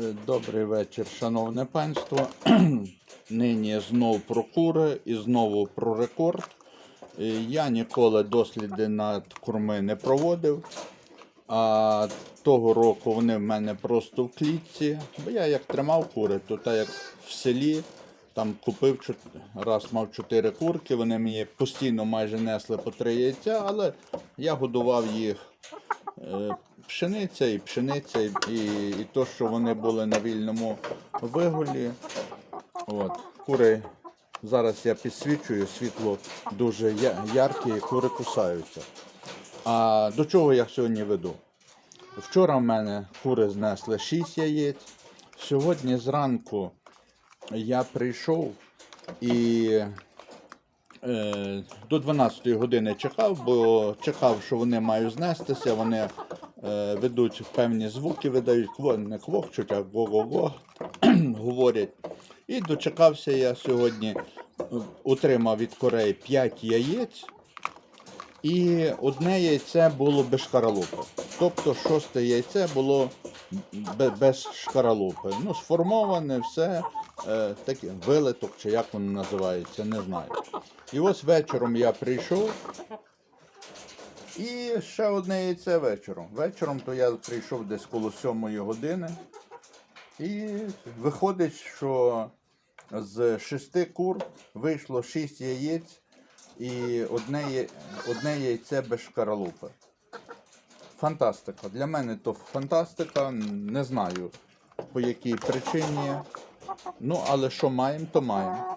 Е, Добрий вечір, шановне панство. Нині знов про кури і знову про рекорд. Е, Я ніколи досліди над курми не проводив. А того року вони в мене просто в клітці. Бо я як тримав кури, то так як в селі там купив раз мав чотири курки, вони мені постійно майже несли по три яйця, але я годував їх пшениця і пшениця, і, і, то, що вони були на вільному вигулі. От. Кури зараз я підсвічую, світло дуже ярке, і кури кусаються. А до чого я сьогодні веду? Вчора в мене кури знесли 6 яєць. Сьогодні зранку я прийшов і е, до 12 години чекав, бо чекав, що вони мають знестися. Вони е, ведуть певні звуки, видають не квохчуть, а го-го-го говорять. І дочекався я сьогодні, е, отримав від курей 5 яєць. І одне яйце було без шкаралупи. Тобто шосте яйце було без шкаралупи. Ну, сформоване все, е, таке, вилиток, чи як воно називається, не знаю. І ось вечором я прийшов. І ще одне яйце вечором. Вечором то я прийшов десь коло сьомої години. І виходить, що з шести кур вийшло шість яєць і одне, одне яйце без шкаралупи. Фантастика. Для мене то фантастика. Не знаю по якій причині. Ну, але що маємо, то маємо.